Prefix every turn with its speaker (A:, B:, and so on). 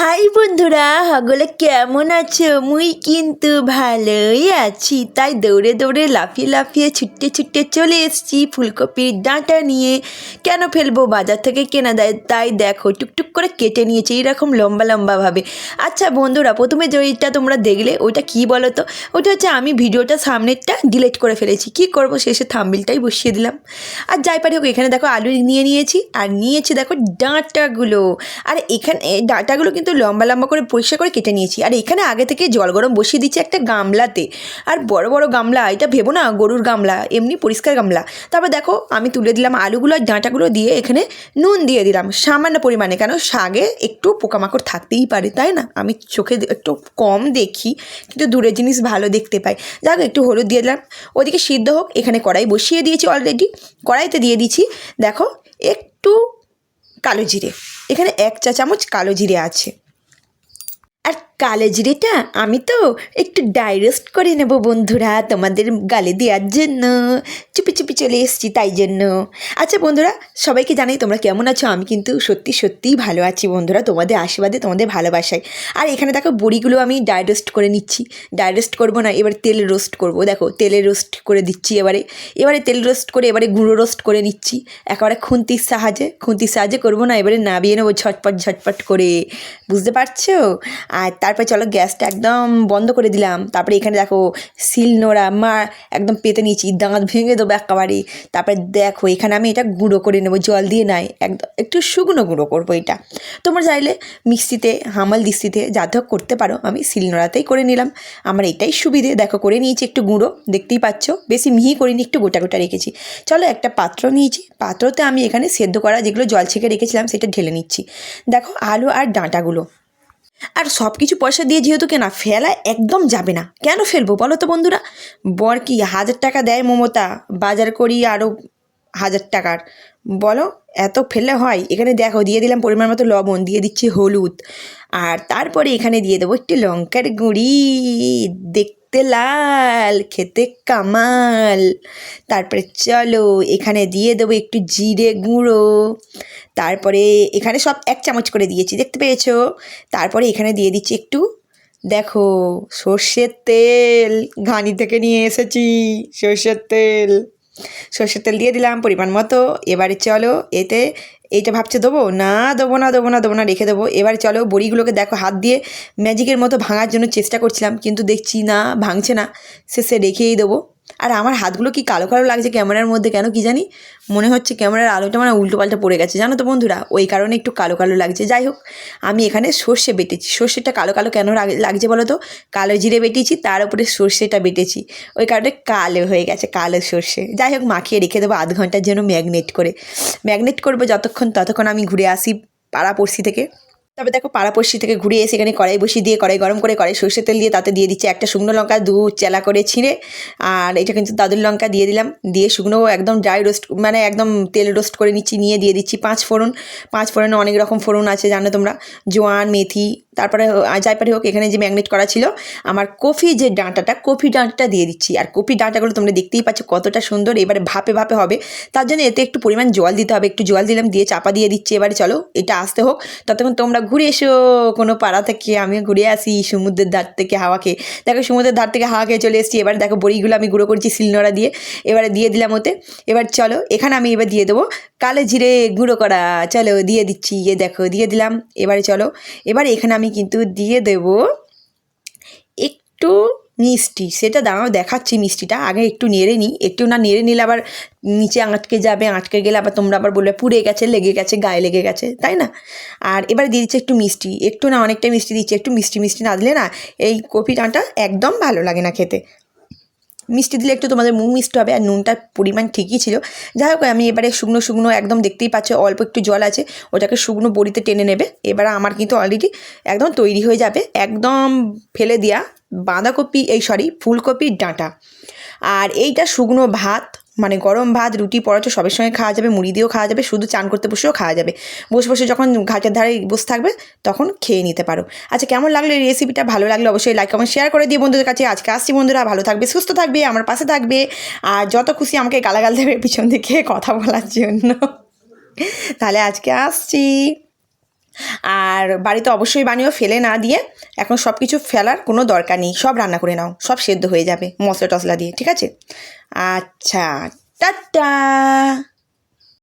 A: High বন্ধুরা, হগলে কেমন আছো? মুই কিন্তু ভালোই আছি। তাই দৌড়ে দৌড়ে লাফিয়ে লাফিয়ে ছুটতে ছুটতে চলে এসেছি ফুলকপির ডাঁটা নিয়ে। কেন ফেলব? বাজার থেকে কেনা দেয়। তাই দেখো, টুকটুক করে কেটে নিয়েছে এইরকম লম্বা লম্বাভাবে। আচ্ছা বন্ধুরা, প্রথমে যে ওইটা তোমরা দেখলে, ওইটা কি বলো তো? ওটা হচ্ছে আমি ভিডিওটা সামনেরটা ডিলিট করে ফেলেছি। কি করব? শেষে থাম্বিলটাই বসিয়ে দিলাম। আর যাই পারি হোক, এখানে দেখো আলু নিয়ে নিয়েছি। আর নিয়েছি দেখো ডাঁটাগুলো। আর এখানে ডাঁটাগুলো কিন্তু লম্বা লম্বা করে পরিষ্কার করে কেটে নিয়েছি। আর এখানে আগে থেকে জল গরম বসিয়ে দিচ্ছি একটা গামলাতে। আর বড় বড় গামলা, এটা ভেবো না, গরুর গামলা, এমনি পরিষ্কার গামলা। তারপর দেখো, আমি তুলে দিলাম আলুগুলো আর ডাঁটাগুলো দিয়ে এখানে নুন দিয়ে দিলাম, সামান্য পরিমাণে, কেন শাগে একটু পোকামাকড় থাকতেই পারে, তাই না? আমি চোখে একটু কম দেখি, কিন্তু দূরের জিনিস ভালো দেখতে পাই। যাক, একটু হলুদ দিয়ে দিলাম। ওদিকে সিদ্ধ হোক, এখানে কড়াই বসিয়ে দিয়েছি অলরেডি কড়াইতে দিয়ে দিচ্ছি, দেখো, একটু কালো জিরে। এখানে এক চা চামচ কালো জিরে আছে। আর কালো জিরেটা আমি তো একটু ডাইরেস্ট করে নেব বন্ধুরা তোমাদের গালে দেওয়ার জন্য। চুপি চুপি চলে এসেছি, তাই জন্য। আচ্ছা বন্ধুরা, সবাইকে জানাই তোমরা কেমন আছো? আমি কিন্তু সত্যি, সত্যিই ভালো আছি বন্ধুরা, তোমাদের আশীর্বাদে, তোমাদের ভালোবাসায়। আর এখানে দেখো, বড়িগুলো আমি ডাইরেস্ট করে নিচ্ছি। ডাইরেস্ট করব না, এবার তেল রোস্ট করব। দেখো, তেলে রোস্ট করে দিচ্ছি এবারে। এবারে তেল রোস্ট করে, এবারে গুঁড়ো রোস্ট করে নিচ্ছি। একেবারে খুন্তির সাহায্যে খুন্তির সাহায্যে করব না, এবারে নাবিয়ে নেব ঝটপট ঝটপট করে। বুঝতে পারছ? আর তারপরে চলো, গ্যাসটা একদম বন্ধ করে দিলাম। তারপরে এখানে দেখো শিল নোড়া মা, একদম পেতে নিয়েছি। দাঁত ভেঙে দেবো একেবারে। তারপরে দেখো, এখানে আমি এটা গুঁড়ো করে নেব, জল দিয়ে নাই একদম একটু শুকনো গুঁড়ো করব এটা। তোমরা চাইলে মিক্সিতে, হামাল দিস্তিতে যাতে হোক করতে পারো, আমি শিল নোড়াতেই করে নিলাম। আমার এটাই সুবিধে, দেখো করে নিয়েছি একটু গুঁড়ো, দেখতেই পাচ্ছ? বেশি মিহি করিনি, একটু গোটা গোটা রেখেছি। চলো একটা পাত্র নিয়েছি, পাত্রতে আমি এখানে সেদ্ধ করা যেগুলো জল ছেঁকে রেখেছিলাম, সেটা ঢেলে নিচ্ছি। দেখো আলু আর ডাঁটাগুলো। আর সব কিছু পয়সা দিয়ে যেহেতু কেনা, ফেলা একদম যাবে না। কেন ফেলব বলো তো বন্ধুরা? বর কি হাজার টাকা দেয় মমতা? বাজার করি আরও হাজার টাকার। বলো, এত ফেলে হয়? এখানে দেখো, দিয়ে দিলাম পরিমাণ মতো লবণ, দিয়ে দিচ্ছি হলুদ। আর তারপরে এখানে দিয়ে দেবো একটি লঙ্কার গুঁড়ি। দেখতে লাল, খেতে কামাল। তারপরে চলো, এখানে দিয়ে দেবো একটু জিরে গুঁড়ো। তারপরে এখানে সব এক চামচ করে দিয়েছি, দেখতে পেয়েছ? তারপরে এখানে দিয়ে দিচ্ছি একটু, দেখো, সর্ষের তেল। ঘানি থেকে নিয়ে এসেছি সর্ষের তেল। সর্ষের তেল দিয়ে দিলাম পরিমাণ মতো। এবারে চলো এতে এইটা ভাবছে দেবো? না দেবো না দেবো না দেবো না, রেখে দেবো। এবার চলো বড়িগুলোকে দেখো, হাত দিয়ে ম্যাজিকের মতো ভাঙার জন্য চেষ্টা করছিলাম, কিন্তু দেখছি না, ভাঙছে না। শেষে রেখেই দেবো। আর আমার হাতগুলো কি কালো কালো লাগছে ক্যামেরার মধ্যে কেন কি জানি? মনে হচ্ছে ক্যামেরার আলোটা মানে উল্টো পাল্টা পড়ে গেছে। জানো তো বন্ধুরা, ওই কারণে একটু কালো কালো লাগছে। যাই হোক, আমি এখানে সর্ষে বেটেছি। সর্ষেটা কালো কালো কেন লাগ- লাগছে বলো তো? কালো জিরে বেটেছি, তার উপরে সর্ষেটা বেটেছি। ওই কারণে কালো হয়ে গেছে, কালো সর্ষে। যাই হোক, মাখিয়ে রেখে দেবো আধ ঘণ্টার জন্য ম্যাগনেট করে। ম্যাগনেট করব যতক্ষণ ততক্ষণ আমি ঘুরে আসি পাড়াপড়শি থেকে। তবে দেখো পাড়াপড়শি থেকে ঘুরে এসে এখানে কড়াই বসিয়ে দিয়ে, কড়াই গরম করে, কড়াই সর্ষের তেল দিয়ে তাতে দিয়ে দিচ্ছে একটা শুকনো লঙ্কা দু চেলা করে ছিঁড়ে। আর এটা কিন্তু দাদুর লঙ্কা দিয়ে দিলাম। দিয়ে শুকনো একদম ড্রাই রোস্ট মানে একদম তেল রোস্ট করে নিচ্ছি, নিয়ে দিয়ে দিচ্ছি পাঁচ ফোড়ন। পাঁচ ফোড়নে অনেক রকম ফোড়ন আছে, জানো তোমরা। জোয়ান, মেথি, তারপরে যাই পারি হোক, এখানে যে ম্যাগনেট করা ছিল, আমার কফি যে ডাঁটাটা, কফি ডাঁটাটা দিয়ে দিচ্ছি। আর কফি ডাঁটাগুলো তোমরা দেখতেই পাচ্ছ কতটা সুন্দর, এবারে ভাপে ভাপে হবে। তার জন্য এতে একটু পরিমাণ জল দিতে হবে। একটু জল দিলাম, দিয়ে চাপা দিয়ে দিচ্ছি। এবারে চলো, এটা আসতে হোক। ততক্ষণ তোমরা ঘুরে এসো, কোনো পাড়া থেকে আমি ঘুরে আসি, সমুদ্রের ধার থেকে হাওয়া খেয়ে। দেখো, সমুদ্রের ধার থেকে হাওয়া খেয়ে চলে এসেছি। এবার দেখো, বড়িগুলো আমি গুঁড়ো করছি শিলনোড়া দিয়ে। এবারে দিয়ে দিলাম ওতে। এবার চলো, এখানে আমি এবার দিয়ে দেবো কালো জিরে গুঁড়ো করা। চলো, দিয়ে দিচ্ছি ইয়ে দেখো, দিয়ে দিলাম। এবারে চলো, এবার এখানে আমি কিন্তু দিয়ে দেবো একটু মিষ্টি, সেটা দাঁড়াও, দেখাচ্ছি মিষ্টিটা, আগে একটু নেড়ে নিই, একটু না নেড়ে নিলে আবার নিচে আটকে যাবে, আটকে গেলে আবার তোমরা আবার বলবে, পুড়ে গেছে, লেগে গেছে, গায়ে লেগে গেছে, তাই না? আর এবার দিয়ে দিচ্ছে একটু মিষ্টি, একটু না অনেকটা মিষ্টি দিচ্ছে, একটু মিষ্টি মিষ্টি না দিলে না এই কপি ডাঁটা একদম ভালো লাগে না খেতে। মিষ্টি দিলে একটু তোমাদের মুখ মিষ্টি হবে আর নুনটার পরিমাণ ঠিকই ছিল। যাই হোক, আমি এবারে শুকনো শুকনো একদম দেখতেই পাচ্ছ, অল্প একটু জল আছে, ওটাকে শুকনো বড়িতে টেনে নেবে, এবার আমার কিন্তু অলরেডি একদম তৈরি হয়ে যাবে, একদম ফেলে দেওয়া বাঁধাকপি, এই সরি ফুলকপির ডাঁটা। আর এইটা শুকনো ভাত মানে গরম ভাত, রুটি, পরোটা সবের সঙ্গে খাওয়া যাবে, মুড়ি দিয়েও খাওয়া যাবে, শুধু চান করতে বসেও খাওয়া যাবে। বসে বসে যখন ঘাটের ধারে বসে থাকবে, তখন খেয়ে নিতে পারো। আচ্ছা কেমন লাগল এই রেসিপিটা ভালো লাগলে অবশ্যই লাইক কমেন্ট শেয়ার করে দিয়ে বন্ধুদের কাছে। আজকে আসছি বন্ধুরা, ভালো থাকবে, সুস্থ থাকবে, আমার পাশে থাকবে। আর যত খুশি আমাকে গালাগাল দেবে পিছন দিকে কথা বলার জন্য। তাহলে আজকে আসছি। আর বাড়িতে অবশ্যই বানিয়েও ফেলে না দিয়ে এখন সব কিছু ফেলার কোনো দরকার নেই। সব রান্না করে নাও। সব সেদ্ধ হয়ে যাবে মশলা টসলা দিয়ে, ঠিক আছে? আচ্ছা টাটা!